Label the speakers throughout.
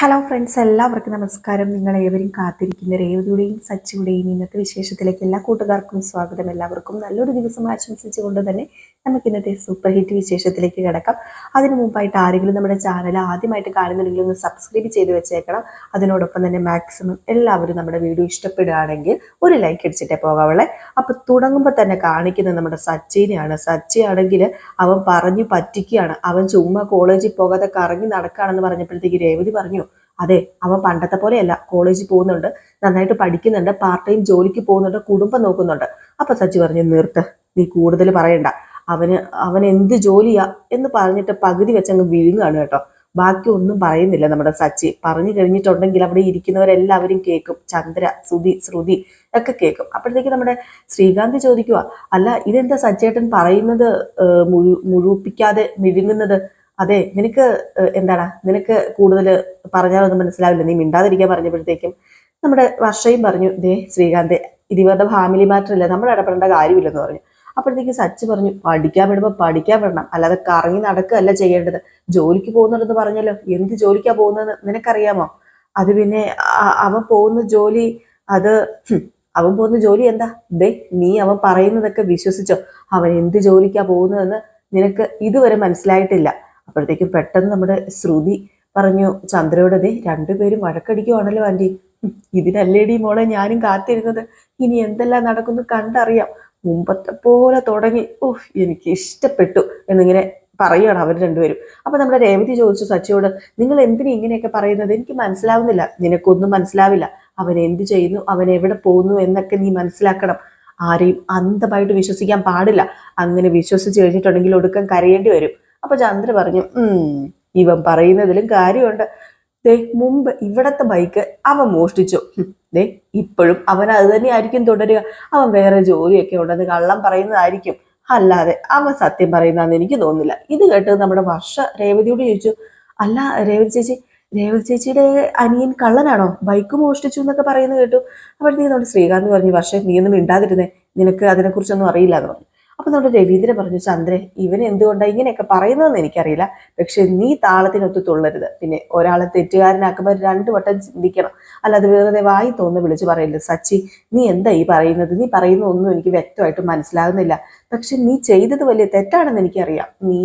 Speaker 1: Hello friends എല്ലാവർക്കും നമസ്കാരം. നിങ്ങൾ ഏവരും കാത്തിരിക്കുന്ന രേവതിയുടെയും സച്ചിയുടെയും ഇന്നത്തെ വിശേഷത്തിലേക്ക് എല്ലാ കൂട്ടുകാർക്കും സ്വാഗതം. എല്ലാവർക്കും നല്ലൊരു ദിവസം ആശംസിച്ചുകൊണ്ട് തന്നെ നമുക്ക് ഇന്നത്തെ സൂപ്പർ ഹിറ്റ് വിശേഷത്തിലേക്ക് കിടക്കാം. അതിനു മുമ്പായിട്ട് ആരെങ്കിലും നമ്മുടെ ചാനൽ ആദ്യമായിട്ട് കാണുന്നുണ്ടെങ്കിൽ ഒന്ന് സബ്സ്ക്രൈബ് ചെയ്ത് വെച്ചേക്കണം. അതിനോടൊപ്പം തന്നെ മാക്സിമം എല്ലാവരും നമ്മുടെ വീഡിയോ ഇഷ്ടപ്പെടുകയാണെങ്കിൽ ഒരു ലൈക്ക് അടിച്ചിട്ടേ പോകാവുള്ളേ. അപ്പൊ തുടങ്ങുമ്പോൾ തന്നെ കാണിക്കുന്നത് നമ്മുടെ സച്ചിനെയാണ്. സച്ചി ആണെങ്കിൽ അവൻ പറഞ്ഞു പറ്റിക്കുകയാണ്. അവൻ ചുമ്മാ കോളേജിൽ പോകാതെ കറങ്ങി നടക്കുകയാണെന്ന് പറഞ്ഞപ്പോഴത്തേക്ക് രേവതി പറഞ്ഞു അതെ അവൻ പണ്ടത്തെ പോലെയല്ല. കോളേജിൽ പോകുന്നുണ്ട് നന്നായിട്ട് പഠിക്കുന്നുണ്ട് പാർട്ട് ടൈം ജോലിക്ക് പോകുന്നുണ്ട് കുടുംബം നോക്കുന്നുണ്ട്. അപ്പൊ സച്ചി പറഞ്ഞു നിർത്ത് നീ കൂടുതൽ പറയണ്ട. അവന് അവൻ എന്ത് ജോലിയാ എന്ന് പറഞ്ഞിട്ട് പകുതി വെച്ചങ്ങ് വിഴുങ്ങാണ് കേട്ടോ. ബാക്കി ഒന്നും പറയുന്നില്ല നമ്മുടെ സച്ചി. പറഞ്ഞു കഴിഞ്ഞിട്ടുണ്ടെങ്കിൽ അവിടെ ഇരിക്കുന്നവരെല്ലാവരും കേൾക്കും. ചന്ദ്ര ശ്രുതി ശ്രുതി ഒക്കെ കേൾക്കും. അപ്പോഴത്തേക്ക് നമ്മുടെ ശ്രീകാന്ത് ചോദിക്കുക അല്ല ഇതെന്താ സച്ചേട്ടൻ പറയുന്നത്? മുഴു മുഴുപ്പിക്കാതെ മിഴുങ്ങുന്നത് അതെ നിനക്ക് എന്താണ്? നിനക്ക് കൂടുതൽ പറഞ്ഞാലൊന്നും മനസ്സിലാവില്ല. നീ മിണ്ടാതിരിക്കാൻ പറഞ്ഞപ്പോഴത്തേക്കും നമ്മുടെ വർഷയും പറഞ്ഞു ദേ ശ്രീകാന്ത് ഇത് ഇവരുടെ ഫാമിലി മാറ്റർ ഇല്ല നമ്മൾ ഇടപെടേണ്ട കാര്യമില്ലെന്ന് പറഞ്ഞു. അപ്പോഴത്തേക്ക് സച്ച് പറഞ്ഞു പഠിക്കാൻ വിടുമ്പോൾ പഠിക്കാൻ വിടണം. അല്ലാതെ കറങ്ങി നടക്കുകയല്ല ചെയ്യേണ്ടത്. ജോലിക്ക് പോകുന്നുണ്ടെന്ന് പറഞ്ഞല്ലോ. എന്ത് ജോലിക്കാ പോകുന്നതെന്ന് നിനക്കറിയാമോ? അത് പിന്നെ അവൻ പോകുന്ന ജോലി അത് അവൻ പോകുന്ന ജോലി എന്താ? ദേ നീ അവൻ പറയുന്നതൊക്കെ വിശ്വസിച്ചോ. അവൻ എന്ത് ജോലിക്കാ പോകുന്നതെന്ന് നിനക്ക് ഇതുവരെ മനസ്സിലായിട്ടില്ല. അപ്പോഴത്തേക്കും പെട്ടെന്ന് നമ്മുടെ ശ്രുതി പറഞ്ഞു ചന്ദ്രയോട് ദേ രണ്ടുപേരും വഴക്കടിക്കുവാണല്ലോ ആന്റി. ഇതിനല്ലേടി മോളെ ഞാനും കാത്തിരുന്നത്? ഇനി എന്തെല്ലാം നടക്കുന്നു കണ്ടറിയാം. മുമ്പത്തെ പോലെ തുടങ്ങി. ഓഹ് എനിക്ക് ഇഷ്ടപ്പെട്ടു എന്നിങ്ങനെ പറയുകയാണ് അവർ രണ്ടുപേരും. അപ്പൊ നമ്മുടെ രേവതി ചോദിച്ചു സച്ചിയോട് നിങ്ങൾ എന്തിനു ഇങ്ങനെയൊക്കെ പറയുന്നത്? എനിക്ക് മനസ്സിലാവുന്നില്ല. നിനക്കൊന്നും മനസ്സിലാവില്ല. അവൻ എന്ത് ചെയ്യുന്നു? അവൻ എവിടെ പോകുന്നു? എന്നൊക്കെ നീ മനസ്സിലാക്കണം. ആരെയും അന്ധമായിട്ട് വിശ്വസിക്കാൻ പാടില്ല. അങ്ങനെ വിശ്വസിച്ച് കഴിഞ്ഞിട്ടുണ്ടെങ്കിൽ ഒടുക്കം കരയേണ്ടി വരും. അപ്പൊ ചന്ദ്ര പറഞ്ഞു ഉം ഇവൻ പറയുന്നതിലും കാര്യമുണ്ട്. ദേ മുമ്പ് ഇവിടത്തെ ബൈക്ക് അവൻ മോഷ്ടിച്ചു. ദേ ഇപ്പോഴും അവൻ അത് തന്നെയായിരിക്കും തുടരുക. അവൻ വേറെ ജോലിയൊക്കെ ഉണ്ടെന്ന് കള്ളം പറയുന്നതായിരിക്കും. അല്ലാതെ അവൻ സത്യം പറയുന്നതെന്ന് എനിക്ക് തോന്നുന്നില്ല. ഇത് കേട്ട് നമ്മുടെ വർഷ രേവതിയോട് ചോദിച്ചു അല്ല രേവതി ചേച്ചി രേവതി ചേച്ചിയുടെ അനിയൻ കള്ളനാണോ? ബൈക്ക് മോഷ്ടിച്ചു എന്നൊക്കെ പറയുന്നത് കേട്ടു. അപ്പോഴത്തേക്ക് നമ്മുടെ ശ്രീകാന്ത് പറഞ്ഞു വർഷം നീ ഒന്നും മിണ്ടാതിരുന്നേ. നിനക്ക് അതിനെക്കുറിച്ചൊന്നും അറിയില്ല എന്ന് പറഞ്ഞു. അപ്പൊ നമ്മുടെ രവീന്ദ്രൻ പറഞ്ഞു ചന്ദ്രൻ ഇവൻ എന്തുകൊണ്ടാണ് ഇങ്ങനെയൊക്കെ പറയുന്നതെന്ന് എനിക്കറിയില്ല. പക്ഷെ നീ താളത്തിനൊത്ത് തുള്ളരുത്. പിന്നെ ഒരാളെ തെറ്റുകാരനാക്കുമ്പോൾ രണ്ടു വട്ടം ചിന്തിക്കണം. അല്ലാതെ വെറുതെ വായി തോന്നുന്നു വിളിച്ച് പറയരുത്. സച്ചി നീ എന്താ ഈ പറയുന്നത്? നീ പറയുന്ന ഒന്നും എനിക്ക് വ്യക്തമായിട്ട് മനസ്സിലാകുന്നില്ല. പക്ഷെ നീ ചെയ്തത് വലിയ തെറ്റാണെന്ന് എനിക്കറിയാം. നീ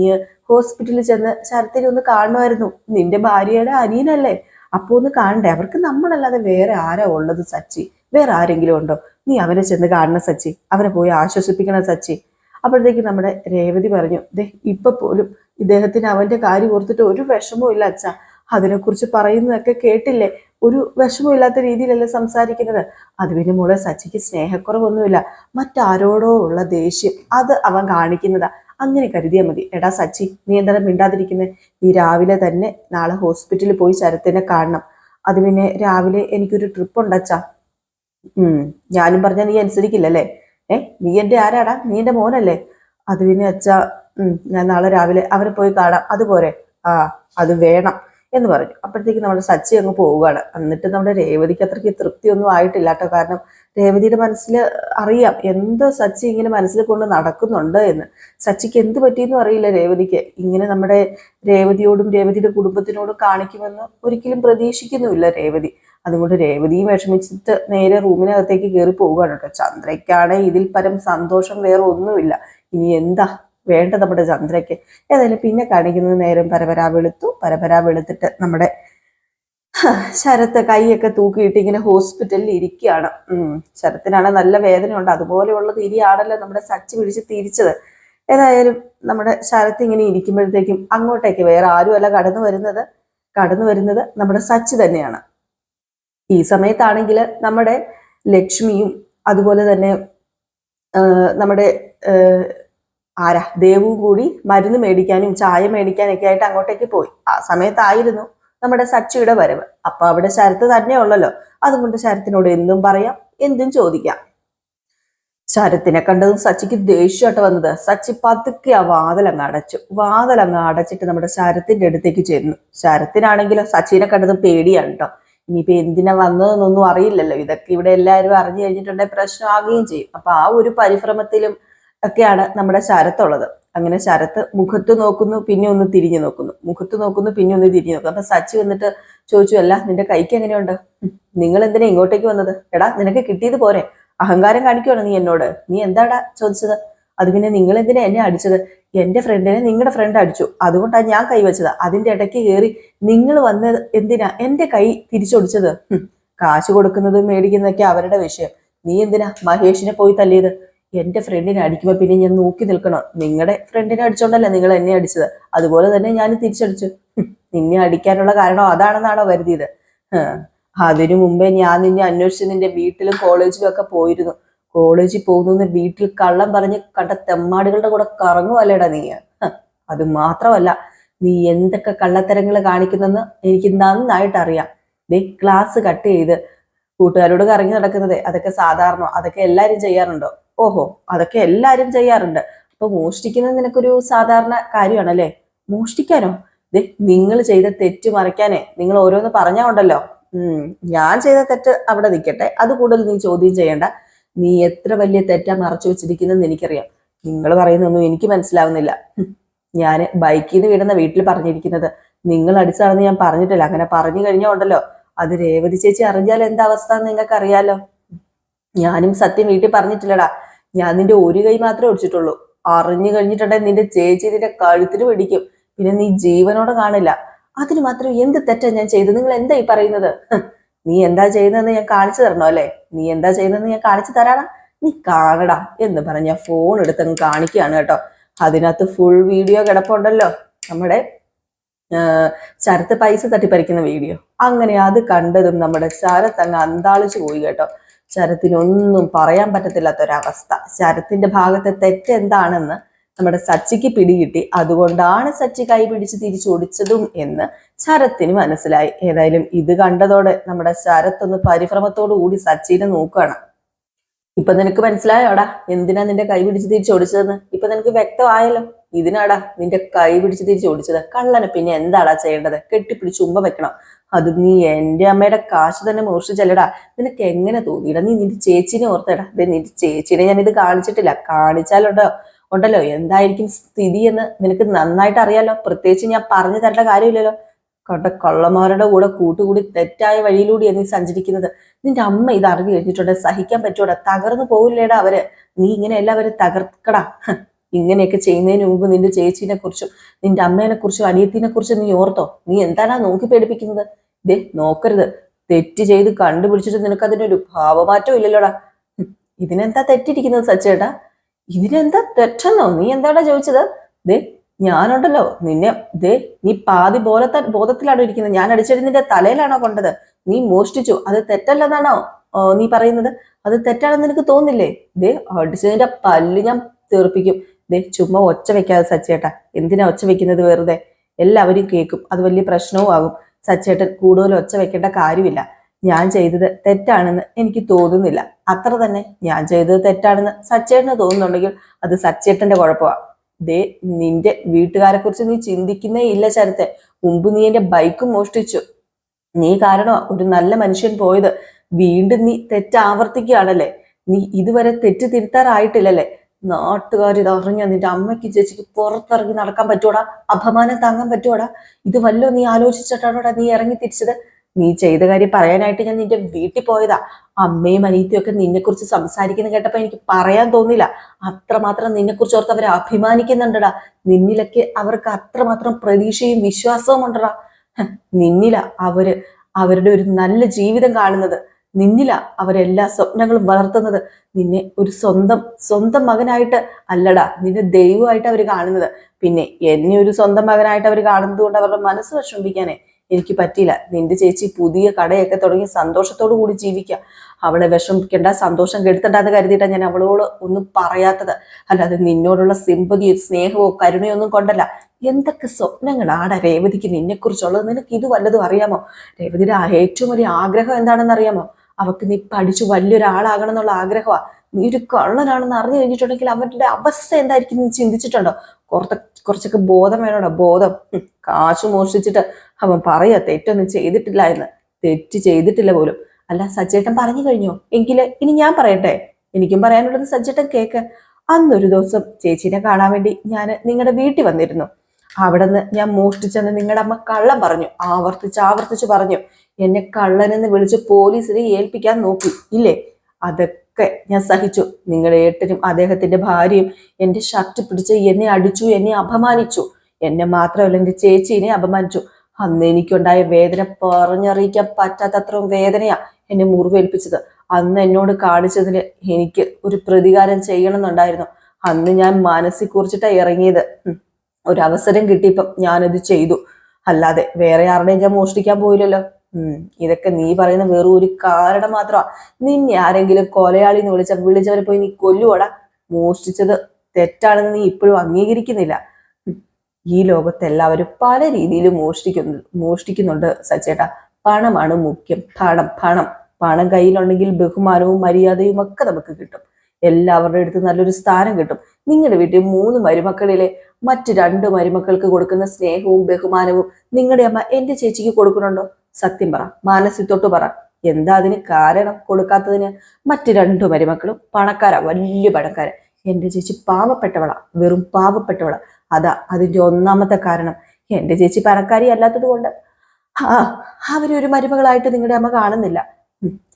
Speaker 1: ഹോസ്പിറ്റലിൽ ചെന്ന് ശരത്തിനെ ഒന്ന് കാണുമായിരുന്നു. നിന്റെ ഭാര്യയുടെ അനിയനല്ലേ. അപ്പൊ ഒന്ന് കാണണ്ടേ? അവർക്ക് നമ്മളല്ലാതെ വേറെ ആരാ ഉള്ളത് സച്ചി? വേറെ ആരെങ്കിലും ഉണ്ടോ? നീ അവനെ ചെന്ന് കാണണ സച്ചി. അവനെ പോയി ആശ്വസിപ്പിക്കണ സച്ചി. അപ്പോഴത്തേക്ക് നമ്മുടെ രേവതി പറഞ്ഞു ദേ ഇപ്പൊ പോലും ഇദ്ദേഹത്തിന് അവന്റെ കാര്യം ഓർത്തിട്ട് ഒരു വിഷമവും ഇല്ല അച്ഛ. അതിനെക്കുറിച്ച് പറയുന്നതൊക്കെ കേട്ടില്ലേ? ഒരു വിഷമമില്ലാത്ത രീതിയിലല്ലേ സംസാരിക്കുന്നത്? അത് പിന്നെ മോളെ സച്ചിക്ക് സ്നേഹക്കുറവൊന്നുമില്ല. മറ്റാരോടോ ഉള്ള ദേഷ്യം അത് അവൻ കാണിക്കുന്നതാ. അങ്ങനെ കരുതിയാൽ മതി. എടാ സച്ചി നീ എന്താണ് മിണ്ടാതിരിക്കുന്നത് നീ രാവിലെ തന്നെ നാളെ ഹോസ്പിറ്റലിൽ പോയി ശരത്തിനെ കാണണം. അത് പിന്നെ രാവിലെ എനിക്കൊരു ട്രിപ്പ് ഉണ്ടച്ചാ ഉം ഞാനും പറഞ്ഞാൽ നീ അനുസരിക്കില്ലല്ലേ? ഏ നീ എന്റെ ആരാടാ? നീ എന്റെ മോനല്ലേ? അത് പിന്നെ അച്ഛാ ഞാൻ നാളെ രാവിലെ അവരെ പോയി കാണാം. അതുപോലെ ആ അത് വേണം എന്ന് പറഞ്ഞു. അപ്പോഴത്തേക്ക് നമ്മുടെ സച്ചി അങ്ങ് പോവുകയാണ്. എന്നിട്ട് നമ്മുടെ രേവതിക്ക് അത്രയ്ക്ക് തൃപ്തിയൊന്നും ആയിട്ടില്ല കേട്ടോ കാരണം രേവതിയുടെ മനസ്സിൽ അറിയാം എന്ത് സച്ചി ഇങ്ങനെ മനസ്സിൽ കൊണ്ട് നടക്കുന്നുണ്ട് എന്ന്. സച്ചിക്ക് എന്ത് പറ്റിയെന്നും അറിയില്ല രേവതിക്ക്. ഇങ്ങനെ നമ്മുടെ രേവതിയോടും രേവതിയുടെ കുടുംബത്തിനോടും കാണിക്കുമെന്ന് ഒരിക്കലും പ്രതീക്ഷിക്കുന്നുമില്ല രേവതി. അതുകൊണ്ട് രേവതിയും വിഷമിച്ചിട്ട് നേരെ റൂമിനകത്തേക്ക് കയറി പോവുകയാണ് കേട്ടോ. ചന്ദ്രയ്ക്കാണ് ഇതിൽ പരം സന്തോഷം വേറെ ഒന്നുമില്ല. ഇനി എന്താ വേണ്ട നമ്മുടെ ചന്ദ്രയ്ക്ക്? ഏതായാലും പിന്നെ കാണിക്കുന്നത് നേരം പരപരാ വെളുത്തു. പരപരാ വെളുത്തിട്ട് നമ്മുടെ ശരത്ത് കൈയൊക്കെ തൂക്കിയിട്ട് ഇങ്ങനെ ഹോസ്പിറ്റലിൽ ഇരിക്കുകയാണ്. ശരത്തിനാണ് നല്ല വേദനയുണ്ട്. അതുപോലെയുള്ള തിരിയാണല്ലോ നമ്മുടെ സച്ച് പിടിച്ച് തിരിച്ചത്. ഏതായാലും നമ്മുടെ ശരത്ത് ഇങ്ങനെ ഇരിക്കുമ്പോഴത്തേക്കും അങ്ങോട്ടേക്ക് വേറെ ആരുമല്ല കടന്നു വരുന്നത്. കടന്നു വരുന്നത് നമ്മുടെ സച്ച് തന്നെയാണ്. ഈ സമയത്താണെങ്കിൽ നമ്മുടെ ലക്ഷ്മിയും അതുപോലെ തന്നെ നമ്മുടെ ആരാ ദേവും കൂടി മരുന്ന് മേടിക്കാനും ചായ മേടിക്കാനൊക്കെ ആയിട്ട് അങ്ങോട്ടേക്ക് പോയി. ആ സമയത്തായിരുന്നു നമ്മുടെ സച്ചിയുടെ വരവ്. അപ്പൊ അവിടെ ശരത്ത് തന്നെ ഉള്ളല്ലോ. അതുകൊണ്ട് ശരത്തിനോട് എന്തും പറയാം എന്തും ചോദിക്കാം. ശരത്തിനെ കണ്ടതും സച്ചിക്ക് ദേഷ്യമായിട്ട് വന്നത്. സച്ചി പതുക്കെ ആ വാതിലങ്ങ് അടച്ചു. വാതിലങ്ങ് അടച്ചിട്ട് നമ്മുടെ ശരത്തിന്റെ അടുത്തേക്ക് ചെന്നു. ശരത്തിനാണെങ്കിലും സച്ചിനെ കണ്ടതും പേടിയാണ് കേട്ടോ. ഇനിയിപ്പോ എന്തിനാ വന്നതെന്നൊന്നും അറിയില്ലല്ലോ. ഇതൊക്കെ ഇവിടെ എല്ലാവരും അറിഞ്ഞു കഴിഞ്ഞിട്ടുണ്ടെങ്കിൽ പ്രശ്നമാകുകയും ചെയ്യും. അപ്പൊ ആ ഒരു പരിഭ്രമത്തിലും ഒക്കെയാണ് നമ്മുടെ ശരത്തുള്ളത്. അങ്ങനെ ശരത്ത് മുഖത്ത് നോക്കുന്നു പിന്നെ ഒന്ന് തിരിഞ്ഞു നോക്കുന്നു. മുഖത്ത് നോക്കുന്നു പിന്നെ ഒന്ന് തിരിഞ്ഞു നോക്കുന്നു. അപ്പൊ സച്ചി വന്നിട്ട് ചോദിച്ചു അല്ല നിന്റെ കൈക്ക് എങ്ങനെയുണ്ട്? "ഉം, നിങ്ങൾ എന്തിനാ ഇങ്ങോട്ടേക്ക് വന്നത്? എടാ നിനക്ക് കിട്ടിയത് പോരെ. അഹങ്കാരം കാണിക്കുവാണ് നീ എന്നോട്? നീ എന്താടാ ചോദിച്ചത്? അത് പിന്നെ നിങ്ങൾ എന്തിനാ എന്നെ അടിച്ചത്? എന്റെ ഫ്രണ്ടിനെ നിങ്ങളുടെ ഫ്രണ്ട് അടിച്ചു. അതുകൊണ്ടാണ് ഞാൻ കൈവച്ചത് അതിന്റെ ഇടയ്ക്ക് കയറി നിങ്ങൾ വന്നത് എന്തിനാ? എന്റെ കൈ തിരിച്ചൊടിച്ചത്? കാശ് കൊടുക്കുന്നതും മേടിക്കുന്നതൊക്കെ അവരുടെ വിഷയം. നീ എന്തിനാ മഹേഷിനെ പോയി തല്ലിയത്? എന്റെ ഫ്രണ്ടിനെ അടിക്കുമ്പോ പിന്നെ ഞാൻ നോക്കി നിൽക്കണം. നിങ്ങളുടെ ഫ്രണ്ടിനെ അടിച്ചോണ്ടല്ല നിങ്ങൾ എന്നെ അടിച്ചത്. അതുപോലെ തന്നെ ഞാൻ തിരിച്ചടിച്ചു. നിന്നെ അടിക്കാനുള്ള കാരണം അതാണെന്നാണോ കരുതിയത്? അതിനു മുമ്പേ ഞാൻ നിന്നെ അന്വേഷിച്ച് നിന്റെ വീട്ടിലും കോളേജിലും ഒക്കെ പോയിരുന്നു. കോളേജിൽ പോകുന്നു വീട്ടിൽ കള്ളം പറഞ്ഞ് കണ്ട തെമ്മാടികളുടെ കൂടെ കറങ്ങുമല്ലേടാ നീ. അത് മാത്രമല്ല നീ എന്തൊക്കെ കള്ളത്തരങ്ങൾ കാണിക്കുന്നെന്ന് എനിക്ക് നന്നായിട്ട് അറിയാം ദേ ക്ലാസ് കട്ട് ചെയ്ത് കൂട്ടുകാരോട് കറങ്ങി നടക്കുന്നത്. അതൊക്കെ സാധാരണ? അതൊക്കെ എല്ലാരും ചെയ്യാറുണ്ടോ? ഓഹോ അതൊക്കെ എല്ലാരും ചെയ്യാറുണ്ട്. അപ്പൊ മോഷ്ടിക്കുന്നത് നിനക്കൊരു സാധാരണ കാര്യമാണല്ലേ? മോഷ്ടിക്കാനോ? ദേ നിങ്ങൾ ചെയ്ത തെറ്റ് മറയ്ക്കാനേ നിങ്ങൾ ഓരോന്ന് പറഞ്ഞാ ഉണ്ടല്ലോ. ഉം ഞാൻ ചെയ്ത തെറ്റ് അവിടെ നിൽക്കട്ടെ. അത് കൂടുതൽ നീ ചോദ്യം ചെയ്യണ്ട. നീ എത്ര വലിയ തെറ്റാ മറച്ചു വെച്ചിരിക്കുന്നെന്ന് എനിക്കറിയാം. നിങ്ങൾ പറയുന്നൊന്നും എനിക്ക് മനസ്സിലാവുന്നില്ല. ഞാൻ ബൈക്കിൽ നിന്ന് വീടുന്ന വീട്ടിൽ പറഞ്ഞിരിക്കുന്നത്. നിങ്ങൾ അടിച്ചാണെന്ന് ഞാൻ പറഞ്ഞിട്ടില്ല. അങ്ങനെ പറഞ്ഞു കഴിഞ്ഞാൽ ഉണ്ടല്ലോ. അത് രേവതി ചേച്ചി അറിഞ്ഞാൽ എന്താ അവസ്ഥ നിങ്ങൾക്ക് അറിയാലോ ഞാനും സത്യം വീട്ടിൽ പറഞ്ഞിട്ടില്ലടാ. ഞാൻ നിന്റെ ഒരു കൈ മാത്രമേ ഒടിച്ചിട്ടുള്ളൂ. അറിഞ്ഞു കഴിഞ്ഞിട്ടുണ്ടെങ്കിൽ നിന്റെ ചേച്ചി നിന്റെ കഴുത്തിന് പിടിക്കും. പിന്നെ നീ ജീവനോടെ കാണില്ല. അതിന് മാത്രം എന്ത് തെറ്റാ ഞാൻ ചെയ്തത്? നിങ്ങൾ എന്താ ഈ പറയുന്നത്? നീ എന്താ ചെയ്യുന്നതെന്ന് ഞാൻ കാണിച്ചു തരണോ അല്ലേ? നീ എന്താ ചെയ്യുന്നതെന്ന് ഞാൻ കാണിച്ചു തരാടാ. നീ കാണടാ എന്ന് പറഞ്ഞ ഫോൺ എടുത്ത് അങ്ങ് കാണിക്കുകയാണ് കേട്ടോ. അതിനകത്ത് ഫുൾ വീഡിയോ കിടപ്പുണ്ടല്ലോ. നമ്മുടെ ശരത്ത് പൈസ തട്ടിപ്പറിക്കുന്ന വീഡിയോ അങ്ങനെ അത് കണ്ടതും നമ്മുടെ ശരത്ത് അങ്ങ് അന്താളിച്ചു പോയി കേട്ടോ. ശരത്തിനൊന്നും പറയാൻ പറ്റത്തില്ലാത്തൊരവസ്ഥ. ശരത്തിന്റെ ഭാഗത്തെ തെറ്റ് എന്താണെന്ന് നമ്മുടെ സച്ചിക്ക് പിടികിട്ടി. അതുകൊണ്ടാണ് സച്ചി കൈ പിടിച്ച് തിരിച്ചൊടിച്ചതും എന്ന് ശരത്തിന് മനസ്സിലായി. ഏതായാലും ഇത് കണ്ടതോടെ നമ്മുടെ ശരത്ത് ഒന്ന് പരിഭ്രമത്തോടു കൂടി സച്ചിനെ നോക്കുകയാണ്. ഇപ്പൊ നിനക്ക് മനസ്സിലായോടാ? എന്തിനാ നിന്റെ കൈ പിടിച്ച് തിരിച്ചൊടിച്ചതെന്ന്? ഇപ്പൊ നിനക്ക് വ്യക്തമായല്ലോ. ഇതിനാടാ നിന്റെ കൈ പിടിച്ച് തിരിച്ചൊടിച്ചത്? കള്ളനെ പിന്നെ എന്താടാ ചെയ്യേണ്ടത്? കെട്ടിപ്പിടിച്ച് ഉമ്മ വെക്കണം. അത് നീ എന്റെ അമ്മയുടെ കാശ് തന്നെ മോഷിച്ചല്ലടാ നിനക്ക് എങ്ങനെ തോന്നിയിടാ നീ നിന്റെ ചേച്ചിനെ ഓർത്തടാ. അതെ നിന്റെ ചേച്ചിനെ ഞാൻ ഇത് കാണിച്ചിട്ടില്ല. കാണിച്ചാലുണ്ടോ? ഉണ്ടല്ലോ. എന്തായിരിക്കും സ്ഥിതി എന്ന് നിനക്ക് നന്നായിട്ട് അറിയാലോ. പ്രത്യേകിച്ച് ഞാൻ പറഞ്ഞു തരേണ്ട കാര്യമില്ലല്ലോ. കണ്ട കള്ളന്മാരുടെ കൂടെ കൂട്ടുകൂടി തെറ്റായ വഴിയിലൂടെ നീ സഞ്ചരിക്കുന്നത്. നിന്റെ അമ്മ ഇത് അറിഞ്ഞു കഴിഞ്ഞിട്ടുണ്ട്. സഹിക്കാൻ പറ്റൂടാ. തകർന്നു പോകില്ലേടാ അവർ. നീ ഇങ്ങനെ എല്ലാവരും തകർക്കടാ. ഇങ്ങനെയൊക്കെ ചെയ്യുന്നതിന് മുമ്പ് നിന്റെ ചേച്ചീനെ കുറിച്ചും നിന്റെ അമ്മേനെ കുറിച്ചും അനിയത്തിനെ കുറിച്ചും നീ ഓർത്തോ? നീ എന്താണാ നോക്കി പേടിപ്പിക്കുന്നത്? ദേ നോക്കരുത്. തെറ്റ് ചെയ്ത് കണ്ടുപിടിച്ചിട്ട് നിനക്ക് അതിനൊരു ഭാവമാറ്റം ഇല്ലല്ലോടാ ഇതിനെന്താ തെറ്റിരിക്കുന്നത് സച്ചേട്ടാ? ഇതിനെന്താ തെറ്റെന്നോ? നീ എന്താടാ ചോദിച്ചത്? ദേ ഞാനുണ്ടല്ലോ. നിന്നെ ദേ നീ പാതി ബോധത്ത ബോധത്തിലാണോ ഇരിക്കുന്നത്? ഞാൻ അടിച്ചത് നിന്റെ തലയിലാണോ കൊണ്ടത്? നീ മോഷ്ടിച്ചു. അത് തെറ്റല്ലെന്നാണോ നീ പറയുന്നത്? അത് തെറ്റാണെന്ന് നിനക്ക് തോന്നില്ലേ? ദേ അടിച്ചതിന്റെ പല്ല് ഞാൻ തീർപ്പിക്കും ദേ ചുമ്മാ ഒച്ച വെക്കാതെ സച്ചേട്ടാ. എന്തിനാ ഒച്ച വെക്കുന്നത് വെറുതെ? എല്ലാവരും കേൾക്കും. അത് വലിയ പ്രശ്നവും ആകും. സച്ചേട്ടൻ കൂടുതൽ ഒച്ച വെക്കേണ്ട കാര്യമില്ല. ഞാൻ ചെയ്തത് തെറ്റാണെന്ന് എനിക്ക് തോന്നുന്നില്ല. അത്ര തന്നെ ഞാൻ ചെയ്തത് തെറ്റാണെന്ന് സച്ചേട്ടന് തോന്നുന്നുണ്ടെങ്കിൽ അത് സച്ചേട്ടന്റെ കുഴപ്പമാണ് ദേ നിന്റെ വീട്ടുകാരെ കുറിച്ച് നീ ചിന്തിക്കുന്നേ ഇല്ല ചരത്തെ മുമ്പ് നീ എന്റെ ബൈക്ക് മോഷ്ടിച്ചു. നീ കാരണം ഒരു നല്ല മനുഷ്യൻ പോയത്. വീണ്ടും നീ തെറ്റാവർത്തിക്കുകയാണല്ലേ? നീ ഇതുവരെ തെറ്റ് തിരുത്താറായിട്ടില്ലല്ലേ? നാട്ടുകാർ ഇത് അറിഞ്ഞ നിന്റെ അമ്മയ്ക്ക് ചേച്ചിക്ക് പുറത്തിറങ്ങി നടക്കാൻ പറ്റൂടാ അപമാനം താങ്ങാൻ പറ്റൂടാ ഇത് വല്ലോ നീ ആലോചിച്ചിട്ടാണോടാ നീ ഇറങ്ങി തിരിച്ചത്? നീ ചെയ്ത കാര്യം പറയാനായിട്ട് ഞാൻ നിന്റെ വീട്ടിൽ പോയതാ. അമ്മയും അനിയത്തിയും ഒക്കെ നിന്നെ കുറിച്ച് സംസാരിക്കുന്ന കേട്ടപ്പോ എനിക്ക് പറയാൻ തോന്നില്ല അത്രമാത്രം നിന്നെ കുറിച്ച് ഓർത്ത് അവർ അഭിമാനിക്കുന്നുണ്ടടാ. നിന്നിലൊക്കെ അവർക്ക് അത്രമാത്രം പ്രതീക്ഷയും വിശ്വാസവും ഉണ്ടടാ. നിന്നില അവർ അവരുടെ ഒരു നല്ല ജീവിതം കാണുന്നത്. നിന്നില അവരെല്ലാ സ്വപ്നങ്ങളും വളർത്തുന്നത്. നിന്നെ ഒരു സ്വന്തം സ്വന്തം മകനായിട്ട് അല്ലടാ നിന്നെ ദൈവമായിട്ട് അവർ കാണുന്നത്. പിന്നെ എന്നെ ഒരു സ്വന്തം മകനായിട്ട് അവർ കാണുന്നത് കൊണ്ട് അവരുടെ മനസ്സ് വിഷമിപ്പിക്കാനേ എനിക്ക് പറ്റിയില്ല. നിന്റെ ചേച്ചി പുതിയ കടയൊക്കെ തുടങ്ങി സന്തോഷത്തോടു കൂടി ജീവിക്കുക. അവളെ വിഷമിക്കേണ്ട സന്തോഷം കെടുത്തണ്ടെന്ന് കരുതിയിട്ടാണ് ഞാൻ അവളോട് ഒന്നും പറയാത്തത്. അല്ലാതെ നിന്നോടുള്ള സിമ്പതിയോ സ്നേഹമോ കരുണയോ ഒന്നും കൊണ്ടല്ല. എന്തൊക്കെ സ്വപ്നങ്ങളാണ് രേവതിക്ക് നിന്നെ കുറിച്ചുള്ളത് നിനക്ക് ഇത് വല്ലതും അറിയാമോ? രേവതിയുടെ ഏറ്റവും വലിയ ആഗ്രഹം എന്താണെന്ന് അറിയാമോ അവക്ക് നീ പഠിച്ചു വലിയൊരാളാകണം എന്നുള്ള ആഗ്രഹമാണ് നീ ഒരു കള്ളനാണെന്ന് അറിഞ്ഞു കഴിഞ്ഞിട്ടുണ്ടെങ്കിൽ അവരുടെ അവസ്ഥ എന്തായിരിക്കും നീ ചിന്തിച്ചിട്ടുണ്ടോ? കുറച്ച് കുറച്ചൊക്കെ ബോധം വേണോടോ ബോധം. കാശ് മോഷ്ടിച്ചിട്ട് അവൻ പറയാ തെറ്റൊന്നും ചെയ്തിട്ടില്ല എന്ന്. തെറ്റ് ചെയ്തിട്ടില്ല പോലും. അല്ല സജ്ജേട്ടൻ പറഞ്ഞു കഴിഞ്ഞോ? എങ്കിൽ ഇനി ഞാൻ പറയട്ടെ? എനിക്കും പറയാനുള്ളത് സജ്ജേട്ടൻ കേക്ക്. അന്നൊരു ദിവസം ചേച്ചീനെ കാണാൻ വേണ്ടി ഞാൻ നിങ്ങളുടെ വീട്ടിൽ വന്നിരുന്നു. അവിടെ നിന്ന് ഞാൻ മോഷ്ടിച്ചെന്ന് നിങ്ങളുടെ അമ്മ കള്ളം പറഞ്ഞു. ആവർത്തിച്ച് ആവർത്തിച്ച് പറഞ്ഞു. എന്നെ കള്ളനെന്ന് വിളിച്ച് പോലീസിനെ ഏൽപ്പിക്കാൻ നോക്കി. ഇല്ലേ? അതൊക്കെ ഞാൻ സഹിച്ചു. നിങ്ങളുടെ ഏട്ടനും അദ്ദേഹത്തിന്റെ ഭാര്യയും എന്റെ ഷർട്ട് പിടിച്ച് എന്നെ അടിച്ചു എന്നെ അപമാനിച്ചു. എന്നെ മാത്രമല്ല എന്റെ ചേച്ചിനെ അപമാനിച്ചു. അന്ന് എനിക്കുണ്ടായ വേദന പറഞ്ഞറിയിക്കാൻ പറ്റാത്തത്രയും വേദനയാ എന്നെ മുറിവേൽപ്പിച്ചത്. അന്ന് എന്നോട് കാണിച്ചതിന് എനിക്ക് ഒരു പ്രതികാരം ചെയ്യണമെന്നുണ്ടായിരുന്നു. അന്ന് ഞാൻ മനസ്സിൽ കുറിച്ചിട്ടാ ഇറങ്ങിയത്. ഒരു അവസരം കിട്ടിയപ്പം ഞാനത് ചെയ്തു. അല്ലാതെ വേറെ ആരുടെയും ഞാൻ മോഷ്ടിക്കാൻ പോയില്ലല്ലോ. ഇതൊക്കെ നീ പറയുന്ന വെറും ഒരു കാരണം മാത്രമാ. നിന്നെ ആരെങ്കിലും കൊലയാളി എന്ന് വിളിച്ച വിളിച്ചവരെ പോയി നീ കൊല്ലുവടാ. മോഷ്ടിച്ചത് തെറ്റാണെന്ന് നീ ഇപ്പോഴും അംഗീകരിക്കുന്നില്ല. ഈ ലോകത്ത് എല്ലാവരും പല രീതിയിൽ മോഷ്ടിക്കുന്നു മോഷ്ടിക്കുന്നുണ്ട് സച്ചേട്ടാ. പണമാണ് മുഖ്യം. പണം പണം. പണം കയ്യിലുണ്ടെങ്കിൽ ബഹുമാനവും മര്യാദയും ഒക്കെ നമുക്ക് കിട്ടും. എല്ലാവരുടെ അടുത്ത് നല്ലൊരു സ്ഥാനം കിട്ടും. നിങ്ങളുടെ വീട്ടിൽ മൂന്ന് മരുമക്കളിലെ മറ്റ് രണ്ട് മരുമക്കൾക്ക് കൊടുക്കുന്ന സ്നേഹവും ബഹുമാനവും നിങ്ങളുടെ അമ്മ എന്റെ ചേച്ചിക്ക് കൊടുക്കുന്നുണ്ടോ? സത്യം പറ മാനസിത്തോട്ട് തൊട്ട് പറ. എന്താ അതിന് കാരണം കൊടുക്കാത്തതിന്? മറ്റു രണ്ടു മരുമക്കളും പണക്കാരാ വലിയ പണക്കാര. എന്റെ ചേച്ചി പാവപ്പെട്ടവളാ വെറും പാവപ്പെട്ടവളാ. അതാ അതിന്റെ ഒന്നാമത്തെ കാരണം. എന്റെ ചേച്ചി പണക്കാരി അല്ലാത്തത് കൊണ്ട്. ആ അവരൊരു മരുമകളായിട്ട് നിങ്ങളുടെ അമ്മ കാണുന്നില്ല.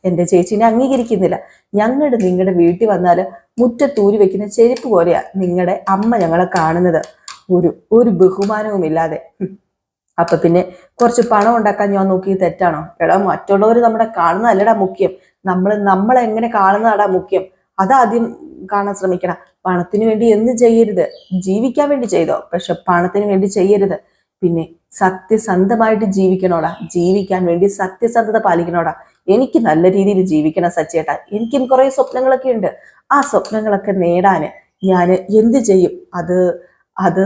Speaker 1: എന്റെ ചേച്ചിനെ അംഗീകരിക്കുന്നില്ല. ഞങ്ങളുടെ നിങ്ങളുടെ വീട്ടിൽ വന്നാൽ മുറ്റത്തൂരി വെക്കുന്ന ചെരുപ്പ് പോലെയാ നിങ്ങളുടെ അമ്മ ഞങ്ങളെ കാണുന്നത്. ഒരു ഒരു ബഹുമാനവും ഇല്ലാതെ. അപ്പൊ പിന്നെ കുറച്ച് പണം ഉണ്ടാക്കാൻ ഞാൻ നോക്കി തെറ്റാണോ? എടാ മറ്റുള്ളവർ നമ്മുടെ കാണുന്നതല്ലടാ മുഖ്യം. നമ്മൾ നമ്മളെ എങ്ങനെ കാണുന്നതാടാ മുഖ്യം. അതാദ്യം കാണാൻ ശ്രമിക്കണം. പണത്തിന് വേണ്ടി എന്ത് ചെയ്യരുത്. ജീവിക്കാൻ വേണ്ടി ചെയ്തോ. പക്ഷെ പണത്തിന് വേണ്ടി ചെയ്യരുത്. പിന്നെ സത്യസന്ധമായിട്ട് ജീവിക്കണോടാ. ജീവിക്കാൻ വേണ്ടി സത്യസന്ധത പാലിക്കണോടാ. എനിക്ക് നല്ല രീതിയിൽ ജീവിക്കണം സച്ചേട്ടാ എനിക്കും കുറെ സ്വപ്നങ്ങളൊക്കെ ഉണ്ട്. ആ സ്വപ്നങ്ങളൊക്കെ നേടാന് ഞാൻ എന്ത് ചെയ്യും? അത് അത്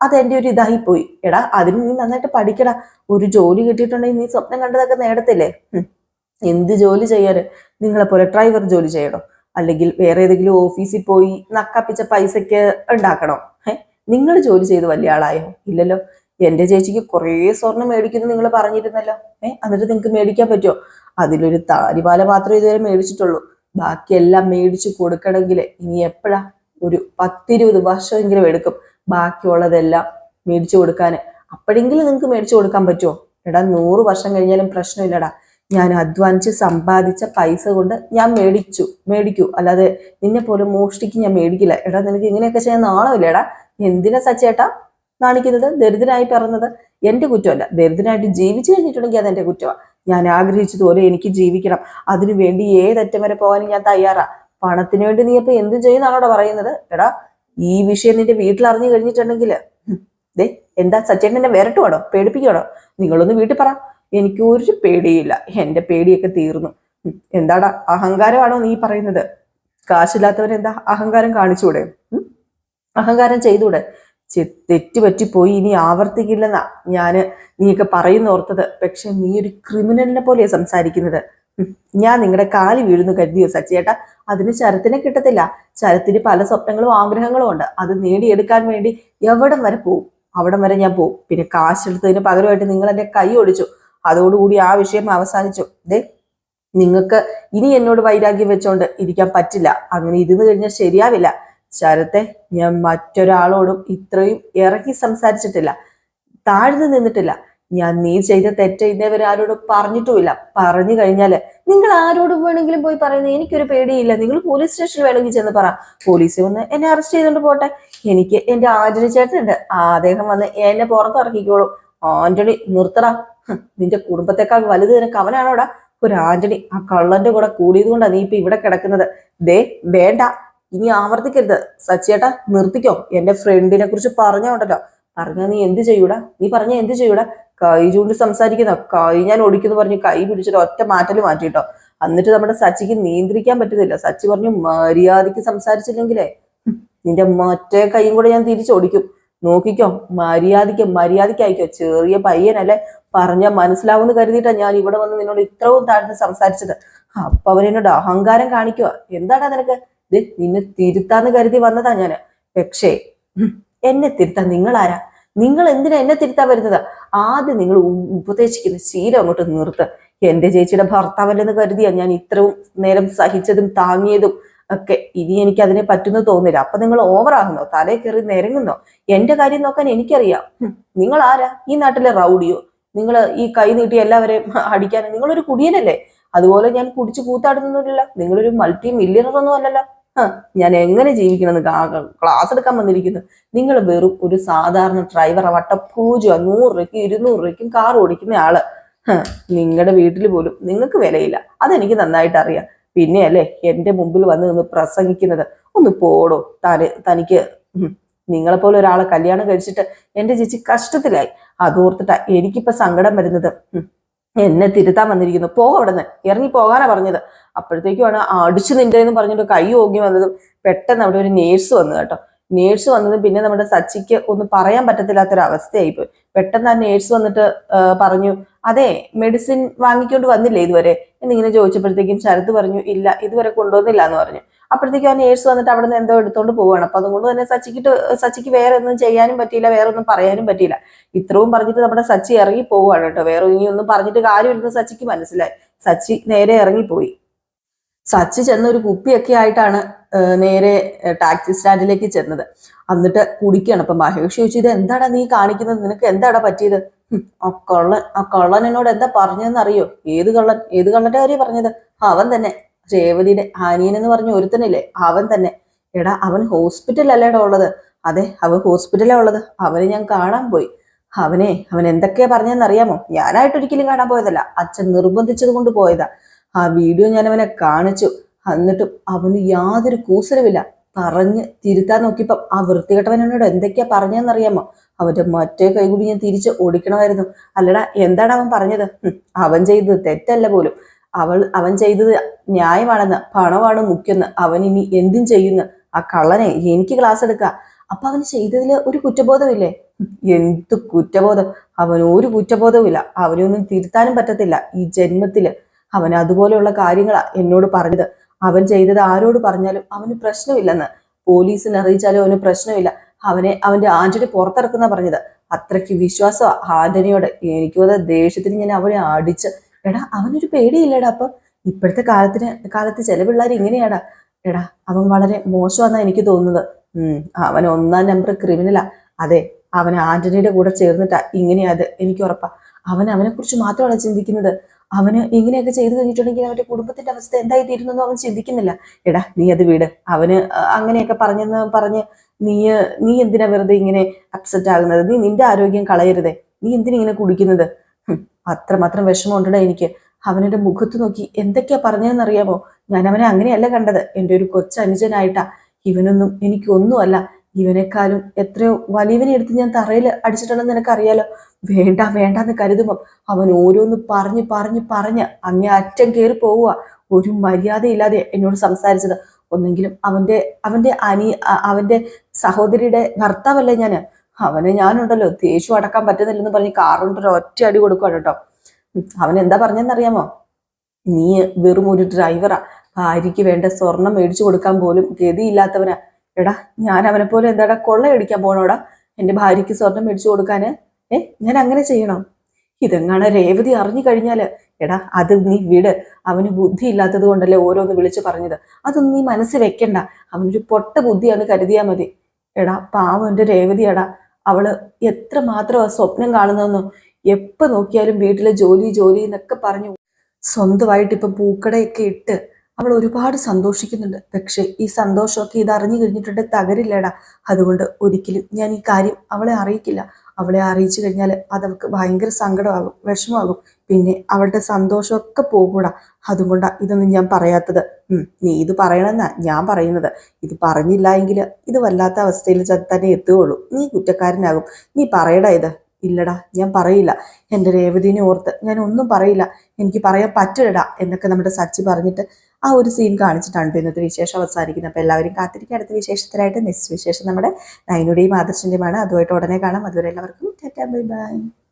Speaker 1: അതെന്റെ ഒരു ഇതായി പോയി. എടാ അതിന് നീ നന്നായിട്ട് പഠിക്കടാ. ഒരു ജോലി കിട്ടിയിട്ടുണ്ടെങ്കിൽ നീ സ്വപ്നം കണ്ടതൊക്കെ നേടത്തില്ലേ? എന്ത് ജോലി ചെയ്യാറ് നിങ്ങളെ പോലെ ഡ്രൈവർ ജോലി ചെയ്യണോ? അല്ലെങ്കിൽ വേറെ ഏതെങ്കിലും ഓഫീസിൽ പോയി നക്കാപ്പിച്ച പൈസക്ക് ഉണ്ടാക്കണോ? ഏഹ് നിങ്ങൾ ജോലി ചെയ്ത് വലിയ ആളായോ? ഇല്ലല്ലോ. എന്റെ ചേച്ചിക്ക് കുറേ സ്വർണം മേടിക്കുന്നു നിങ്ങൾ പറഞ്ഞിരുന്നല്ലോ. ഏഹ് എന്നിട്ട് നിങ്ങൾക്ക് മേടിക്കാൻ പറ്റുമോ അതിലൊരു താലിമാല മാത്രമേ ഇതുവരെ മേടിച്ചിട്ടുള്ളൂ. ബാക്കിയെല്ലാം മേടിച്ചു കൊടുക്കണമെങ്കിൽ ഇനി എപ്പോഴാ? ഒരു പത്തിരുപത് വർഷമെങ്കിലും എടുക്കും. ബാക്കിയുള്ളതെല്ലാം മേടിച്ചു കൊടുക്കാൻ അപ്പോഴെങ്കിലും നിങ്ങൾക്ക് മേടിച്ചു കൊടുക്കാൻ പറ്റുമോ എടാ നൂറ് വർഷം കഴിഞ്ഞാലും പ്രശ്നമില്ലടാ. ഞാൻ അധ്വാനിച്ച് സമ്പാദിച്ച പൈസ കൊണ്ട് ഞാൻ മേടിച്ചു മേടിക്കൂ. അല്ലാതെ നിന്നെ പോലെ മോഷ്ടിക്ക് ഞാൻ മേടിക്കില്ല. എടാ നിനക്ക് ഇങ്ങനെയൊക്കെ ചെയ്യാൻ നാണമില്ല എടാ എന്തിനാ സച്ചേട്ടാ കാണിക്കുന്നത് ദരിദ്രനായി പിറന്നത് എന്റെ കുറ്റമല്ല. ദരിദ്രനായിട്ട് ജീവിച്ചു കഴിഞ്ഞിട്ടുണ്ടെങ്കിൽ അത് എന്റെ കുറ്റമാണ് ഞാൻ ആഗ്രഹിച്ചതുപോലെ എനിക്ക് ജീവിക്കണം. അതിനു വേണ്ടി ഏതറ്റം വരെ പോകാനും ഞാൻ തയ്യാറാ. പണത്തിന് വേണ്ടി നീ ഇപ്പൊ എന്ത് ചെയ്യുന്നാണോടെ പറയുന്നത്? എടാ ഈ വിഷയം നിന്റെ വീട്ടിൽ അറിഞ്ഞു കഴിഞ്ഞിട്ടുണ്ടെങ്കിൽ ദേ എന്താ സച്ചേട്ടൻ എന്നെ വിരട്ടുവാണോ? പേടിപ്പിക്കണോ നിങ്ങളൊന്ന് വീട്ടിൽ പറ. എനിക്ക് ഒരു പേടിയില്ല. എന്റെ പേടിയൊക്കെ തീർന്നു. എന്താടാ അഹങ്കാരമാണോ നീ പറയുന്നത്? കാശില്ലാത്തവൻ എന്താ അഹങ്കാരം കാണിച്ചൂടെ? അഹങ്കാരം ചെയ്തൂടെ തെറ്റുപറ്റിപ്പോയി ഇനി ആവർത്തിക്കില്ലെന്നാ ഞാൻ നീയൊക്കെ പറയുന്ന ഓർത്തത്. പക്ഷെ നീ ഒരു ക്രിമിനലിനെ പോലെയാ സംസാരിക്കുന്നത്. ഞാൻ നിങ്ങളുടെ കാലി വീഴുന്നു കരുതിയോ സച്ചിയേട്ട? അതിന് ശരത്തിനെ കിട്ടത്തില്ല. ശരത്തിന് പല സ്വപ്നങ്ങളും ആഗ്രഹങ്ങളും ഉണ്ട്. അത് നേടിയെടുക്കാൻ വേണ്ടി എവിടം വരെ പോവും? അവിടം വരെ ഞാൻ പോവും. പിന്നെ കാശെടുത്തതിന് പകരമായിട്ട് നിങ്ങൾ എന്റെ കൈ ഒടിച്ചു. അതോടുകൂടി ആ വിഷയം അവസാനിച്ചു. ദേ നിങ്ങൾക്ക് ഇനി എന്നോട് വൈരാഗ്യം വെച്ചോണ്ട് ഇരിക്കാൻ പറ്റില്ല. അങ്ങനെ ഇരുന്ന് കഴിഞ്ഞാൽ ശരിയാവില്ല. ശരത്തെ ഞാൻ മറ്റൊരാളോടും ഇത്രയും ഇറക്കി സംസാരിച്ചിട്ടില്ല. താഴ്ന്നു നിന്നിട്ടില്ല. ഞാൻ നീ ചെയ്ത തെറ്റ് ഇതേവരെ ആരോടും പറഞ്ഞിട്ടുമില്ല. പറഞ്ഞു കഴിഞ്ഞാൽ നിങ്ങൾ ആരോട് വേണമെങ്കിലും പോയി പറയുന്നത് എനിക്കൊരു പേടിയില്ല. നിങ്ങൾ പോലീസ് സ്റ്റേഷനിൽ വേണമെങ്കിൽ ചെന്ന് പറ. പോലീസ് വന്ന് എന്നെ അറസ്റ്റ് ചെയ്തോണ്ട് പോട്ടെ. എനിക്ക് എന്റെ ആന്റണി ചേട്ടനുണ്ട്. അദ്ദേഹം വന്ന് എന്നെ പുറത്തിറക്കിക്കോളും. ആന്റണി നിർത്തടാ. നിന്റെ കുടുംബത്തെക്കാൾ വലുത് നിനക്ക് അവനാണോടാ? ഒരു ആന്റണി ആ കള്ളന്റെ കൂടെ കൂടിയത് കൊണ്ടാ നീ ഇപ്പൊ ഇവിടെ കിടക്കുന്നത്. ദേ വേണ്ട. ഇനി ആവർത്തിക്കരുത്. സച്ചേട്ടാ നിർത്തിക്കോ. എന്റെ ഫ്രണ്ടിനെ കുറിച്ച് പറഞ്ഞോണ്ടല്ലോ. പറഞ്ഞാ നീ എന്ത് ചെയ്യൂടാ? നീ പറഞ്ഞ എന്ത് ചെയ്യൂടാ? കൈ ചൂണ്ടി സംസാരിക്കുന്ന കൈ ഞാൻ ഓടിക്കുന്നു പറഞ്ഞു കൈ പിടിച്ചിട്ട് ഒറ്റ മാറ്റൽ മാറ്റിട്ടോ. എന്നിട്ട് നമ്മുടെ സച്ചിക്ക് നിയന്ത്രിക്കാൻ പറ്റുന്നില്ല. സച്ചി പറഞ്ഞു മര്യാദയ്ക്ക് സംസാരിച്ചില്ലെങ്കിലേ നിന്റെ മറ്റേ കൈയും കൂടെ ഞാൻ തിരിച്ചോടിക്കും നോക്കിക്കോ മര്യാദയ്ക്ക് മര്യാദയ്ക്ക് അയക്കോ ചെറിയ പയ്യനല്ലേ? പറഞ്ഞാൽ മനസ്സിലാവുമെന്ന് കരുതിയിട്ടാ ഞാൻ ഇവിടെ വന്ന് നിന്നോട് ഇത്രയും താഴ്ന്ന് സംസാരിച്ചത്. അപ്പൊ അവരെന്നോട് അഹങ്കാരം കാണിക്കുക എന്താടാ നിനക്ക്? ഇത് നിന്നെ തിരുത്താന്ന് കരുതി വന്നതാ ഞാൻ. പക്ഷേ എന്നെ തിരുത്താൻ നിങ്ങളാരാ? നിങ്ങൾ എന്തിനാ എന്നെ തിരുത്താൻ വരുന്നത്? ആദ്യം നിങ്ങൾ ഉപദേശിക്കുന്ന ശീലം അങ്ങോട്ട് നിർത്ത്. എന്റെ ചേച്ചിയുടെ ഭർത്താവല്ലെന്ന് കരുതിയാ ഞാൻ ഇത്രയും നേരം സഹിച്ചതും താങ്ങിയതും ഒക്കെ ഇനി എനിക്ക് അതിനെ പറ്റുന്നു തോന്നില്ല. അപ്പൊ നിങ്ങൾ ഓവറാകുന്നോ? തലേ കയറി നിരങ്ങുന്നോ? എന്റെ കാര്യം നോക്കാൻ എനിക്കറിയാം. നിങ്ങൾ ആരാ? ഈ നാട്ടിലെ റൗഡിയോ? നിങ്ങൾ ഈ കൈ നീട്ടി എല്ലാവരെയും അടിക്കാൻ? നിങ്ങളൊരു കുടിയനല്ലേ? അതുപോലെ ഞാൻ കുടിച്ച് കൂത്താടുന്നൊന്നുമില്ല നിങ്ങളൊരു മൾട്ടി മില്യണർ ഒന്നും അല്ലല്ലോ. ഞാൻ എങ്ങനെ ജീവിക്കണമെന്ന് ക്ലാസ് എടുക്കാൻ വന്നിരിക്കുന്നു. നിങ്ങൾ വെറും ഒരു സാധാരണ ഡ്രൈവറെ വട്ടപ്പൂജ നൂറ് രൂപയ്ക്കും ഇരുന്നൂറ് രൂപയ്ക്കും കാർ ഓടിക്കുന്ന ആൾ. നിങ്ങളുടെ വീട്ടിൽ പോലും നിങ്ങൾക്ക് വിലയില്ല. അതെനിക്ക് നന്നായിട്ട് അറിയാം. പിന്നെയല്ലേ എന്റെ മുമ്പിൽ വന്ന് നിന്ന് പ്രസംഗിക്കുന്നത് ഒന്ന് പോടോ. തനി തനിക്ക് നിങ്ങളെപ്പോലെ ഒരാളെ കല്യാണം കഴിച്ചിട്ട് എന്റെ ചേച്ചി കഷ്ടത്തിലായി. അതോർത്തിട്ടാ എനിക്കിപ്പോ സങ്കടം വരുന്നത്. എന്നെ തിരുത്താൻ വന്നിരിക്കുന്നു. പോ അവിടെ നിന്ന് ഇറങ്ങി പോകാനാ പറഞ്ഞത്. അപ്പോഴത്തേക്കുമാണ് അടിച്ചു നിന്റെ എന്ന് പറഞ്ഞിട്ട് കൈ ഓങ്ങി വന്നതും പെട്ടെന്ന് അവിടെ ഒരു നേഴ്സ് വന്നു കേട്ടോ. നേഴ്സ് വന്നത് പിന്നെ നമ്മുടെ സച്ചിക്ക് ഒന്നും പറയാൻ പറ്റത്തില്ലാത്തൊരവസ്ഥയായി പോയി. പെട്ടെന്ന് ആ നേഴ്സ് വന്നിട്ട് പറഞ്ഞു അതെ മെഡിസിൻ വാങ്ങിക്കൊണ്ട് വന്നില്ലേ ഇതുവരെ? എന്നിങ്ങനെ ചോദിച്ചപ്പോഴത്തേക്കും ശരത് പറഞ്ഞു ഇല്ല ഇതുവരെ കൊണ്ടുവന്നില്ല എന്ന് പറഞ്ഞു. അപ്പോഴത്തേക്കും ആ നേഴ്സ് വന്നിട്ട് അവിടെ നിന്ന് എന്തോ എടുത്തോണ്ട് പോവുകയാണ്. അപ്പൊ അതുകൊണ്ട് തന്നെ സച്ചിക്കിട്ട് സച്ചിക്ക് വേറെ ഒന്നും ചെയ്യാനും പറ്റിയില്ല വേറെ ഒന്നും പറയാനും പറ്റിയില്ല. ഇത്രയും പറഞ്ഞിട്ട് നമ്മുടെ സച്ചി ഇറങ്ങി പോവുകയാണ് കേട്ടോ. വേറെ ഇനി ഒന്നും പറഞ്ഞിട്ട് കാര്യമില്ലെന്ന് സച്ചിക്ക് മനസ്സിലായി. സച്ചി നേരെ ഇറങ്ങിപ്പോയി. സച്ചി ചെന്ന ഒരു കുപ്പിയൊക്കെ ആയിട്ടാണ് നേരെ ടാക്സി സ്റ്റാൻഡിലേക്ക് ചെന്നത്. എന്നിട്ട് കുടിക്കുകയാണ് അപ്പൊ മഹേഷ് ചോദിച്ചു ഇത് എന്താടാ നീ കാണിക്കുന്നത്? നിനക്ക് എന്താടാ പറ്റിയത്? ആ കള്ളൻ ആ കള്ളൻ എന്നോട് എന്താ പറഞ്ഞതെന്ന് അറിയോ ഏത് കള്ളൻ ഏത് കള്ളന്റെ കാര്യം പറഞ്ഞത്? അവൻ തന്നെ. രേവതിയുടെ ഹാനിയൻ എന്ന് പറഞ്ഞ ഒരുത്തനില്ലേ? അവൻ തന്നെ. എടാ അവൻ ഹോസ്പിറ്റലല്ലേടാ ഉള്ളത്? അതെ അവൻ ഹോസ്പിറ്റലാ ഉള്ളത്. അവന് ഞാൻ കാണാൻ പോയി. അവനെ അവൻ എന്തൊക്കെയാ പറഞ്ഞതെന്ന് അറിയാമോ ഞാനായിട്ട് ഒരിക്കലും കാണാൻ പോയതല്ല. അച്ഛൻ നിർബന്ധിച്ചത് കൊണ്ട് പോയതാ. ആ വീഡിയോ ഞാൻ അവനെ കാണിച്ചു. എന്നിട്ടും അവന് യാതൊരു കൂസലുമില്ല. പറഞ്ഞ് തിരുത്താൻ നോക്കിയപ്പം ആ വൃത്തികെട്ടവനോട് എന്തൊക്കെയാ പറഞ്ഞതെന്നറിയാമോ? അവന്റെ മറ്റേ കൈകൂടി ഞാൻ തിരിച്ച് ഓടിക്കണമായിരുന്നു. അല്ലടാ എന്താണ് അവൻ പറഞ്ഞത്? അവൻ ചെയ്തത് തെറ്റല്ല പോലും. അവൾ അവൻ ചെയ്തത് ന്യായമാണെന്ന് പണമാണ് മുഖ്യെന്ന് അവൻ ഇനി എന്തും ചെയ്യുന്നു. ആ കള്ളനെ എനിക്ക് ക്ലാസ് എടുക്കുക അപ്പൊ അവന് ചെയ്തതിൽ ഒരു കുറ്റബോധമില്ലേ? എന്ത് കുറ്റബോധം? അവൻ ഒരു കുറ്റബോധവുമില്ല. അവനൊന്നും തിരുത്താനും പറ്റത്തില്ല ഈ ജന്മത്തിൽ. അവൻ അതുപോലെയുള്ള കാര്യങ്ങളാ എന്നോട് പറഞ്ഞത്. അവൻ ചെയ്തത് ആരോട് പറഞ്ഞാലും അവന് പ്രശ്നമില്ലെന്ന്. പോലീസിനെ അറിയിച്ചാലും അവന് പ്രശ്നമില്ല. അവനെ അവന്റെ ആന്റണി പുറത്തിറക്കുന്ന പറഞ്ഞത്. അത്രയ്ക്ക് വിശ്വാസം ആന്റണിയോട് എനിക്കും അത് ദേഷ്യത്തിന് ഞാൻ അവനെ അടിച്ച്. എടാ അവനൊരു പേടിയില്ലടാ അപ്പൊ. ഇപ്പോഴത്തെ കാലത്തിന് കാലത്ത് ചില പിള്ളേർ ഇങ്ങനെയാടാ. എടാ അവൻ വളരെ മോശമാണെന്നാ എനിക്ക് തോന്നുന്നത്. ഉം അവൻ ഒന്നാം നമ്പർ ക്രിമിനലാ. അതെ അവൻ ആന്റണിയുടെ കൂടെ ചേർന്നിട്ടാ. ഇങ്ങനെയാ അത് എനിക്ക് ഉറപ്പാ. അവൻ അവനെ കുറിച്ച് മാത്രമാണ് ചിന്തിക്കുന്നത്? അവന് ഇങ്ങനെയൊക്കെ ചെയ്തു കഴിഞ്ഞിട്ടുണ്ടെങ്കിൽ അവന്റെ കുടുംബത്തിന്റെ അവസ്ഥ എന്തായി തീരുന്നോ അവൻ ചിന്തിക്കുന്നില്ല. എടാ നീ അത് വീട്. അവന് അങ്ങനെയൊക്കെ പറഞ്ഞെന്ന് പറഞ്ഞ് നീ നീ എന്തിനാ വെറുതെ ഇങ്ങനെ അപ്സെറ്റ് ആകുന്നത്? നീ നിന്റെ ആരോഗ്യം കളയരുതേ. നീ എന്തിനിങ്ങനെ കുടിക്കുന്നത്? അത്രമാത്രം വിഷമമുണ്ടടാ എനിക്ക്. അവനെന്റെ മുഖത്ത് നോക്കി എന്തൊക്കെയാ പറഞ്ഞതെന്നറിയാമോ? ഞാൻ അവനെ അങ്ങനെയല്ല കണ്ടത്. എന്റെ ഒരു കൊച്ചനുജനായിട്ടാ. ഇവനൊന്നും എനിക്കൊന്നുമല്ല. ഇവനെക്കാളും എത്രയോ വലിയവനെ എടുത്ത് ഞാൻ തറയിൽ അടിച്ചിട്ടുണ്ടെന്ന് നിനക്കറിയാലോ? വേണ്ട വേണ്ട എന്ന് കരുതുമ്പം അവൻ ഓരോന്ന് പറഞ്ഞ് പറഞ്ഞ് പറഞ്ഞ് അങ്ങേ അറ്റം കയറി പോവുക. ഒരു മര്യാദയില്ലാതെ എന്നോട് സംസാരിച്ചത്. ഒന്നെങ്കിലും അവന്റെ അവന്റെ അനി അവന്റെ സഹോദരിയുടെ ഭർത്താവല്ലേ ഞാൻ അവനെ ഞാനുണ്ടല്ലോ. ദേഷ്യം അടക്കാൻ പറ്റുന്നില്ലെന്ന് പറഞ്ഞ് കാറുകൊണ്ടൊരു ഒറ്റ അടി കൊടുക്കുകയാണ് കേട്ടോ. അവൻ എന്താ പറഞ്ഞെന്നറിയാമോ? നീ വെറും ഒരു ഡ്രൈവറാ ഭാര്യയ്ക്ക് വേണ്ട സ്വർണം മേടിച്ചു കൊടുക്കാൻ പോലും ഗതിയില്ലാത്തവനാ. എടാ ഞാൻ അവനെ പോലെ എന്താടാ കൊള്ളയടിക്കാൻ പോണോടാ? എന്റെ ഭാര്യയ്ക്ക് സ്വർണം മേടിച്ചു കൊടുക്കാന്. ഏ ഞാൻ അങ്ങനെ ചെയ്യണം? ഇതെങ്ങാണ് രേവതി അറിഞ്ഞു കഴിഞ്ഞാൽ? എടാ അത് നീ വിട്. അവന് ബുദ്ധി ഇല്ലാത്തത് കൊണ്ടല്ലേ ഓരോന്ന് വിളിച്ചു പറഞ്ഞത്. അതൊന്നും നീ മനസ്സിൽ വെക്കണ്ട. അവനൊരു പൊട്ട ബുദ്ധിയാന്ന് കരുതിയാ മതി. എടാ പാവം എന്റെ എടാ അവൾ എത്ര മാത്രം സ്വപ്നം കാണുന്നതെന്നോ. എപ്പോ നോക്കിയാലും വീട്ടിലെ ജോലി ജോലി എന്നൊക്കെ പറഞ്ഞു സ്വന്തമായിട്ട് ഇപ്പൊ പൂക്കടയൊക്കെ ഇട്ട് അവൾ ഒരുപാട് സന്തോഷിക്കുന്നുണ്ട്. പക്ഷേ ഈ സന്തോഷമൊക്കെ ഇത് അറിഞ്ഞു കഴിഞ്ഞിട്ടുണ്ട് തകരില്ലടാ. അതുകൊണ്ട് ഒരിക്കലും ഞാൻ ഈ കാര്യം അവളെ അറിയിക്കില്ല. അവളെ അറിയിച്ചു കഴിഞ്ഞാൽ അതവൾക്ക് ഭയങ്കര സങ്കടമാകും വിഷമമാകും. പിന്നെ അവളുടെ സന്തോഷമൊക്കെ പോകൂടാ. അതുകൊണ്ടാ ഇതൊന്നും ഞാൻ പറയാത്തത്. നീ ഇത് പറയണമെന്നാ ഞാൻ പറയുന്നത്. ഇത് പറഞ്ഞില്ല എങ്കിൽ ഇത് വല്ലാത്ത അവസ്ഥയിൽ തന്നെ എത്തുകയുള്ളൂ. നീ കുറ്റക്കാരനാകും. നീ പറയടാ ഇത്. ഇല്ലടാ ഞാൻ പറയില്ല. എന്റെ രേവതിനെ ഓർത്ത് ഞാൻ ഒന്നും പറയില്ല. എനിക്ക് പറയാൻ പറ്റില്ലടാ എന്നൊക്കെ നമ്മുടെ സച്ചി പറഞ്ഞിട്ട് ആ ഒരു സീൻ കാണിച്ചിട്ടാണ് ഇന്നത്തെ വിശേഷം അവസാനിക്കുന്നത്. അപ്പോൾ എല്ലാവരും കാത്തിരിക്കുക. അടുത്ത വിശേഷത്തിലായിട്ട് നെക്സ്റ്റ് വിശേഷം നമ്മുടെ നൈനുടെയും ആദർശിന്റെയുമാണ് അതുമായിട്ട് ഉടനെ കാണാം. അതുവരെ എല്ലാവർക്കും ബൈ ബൈ.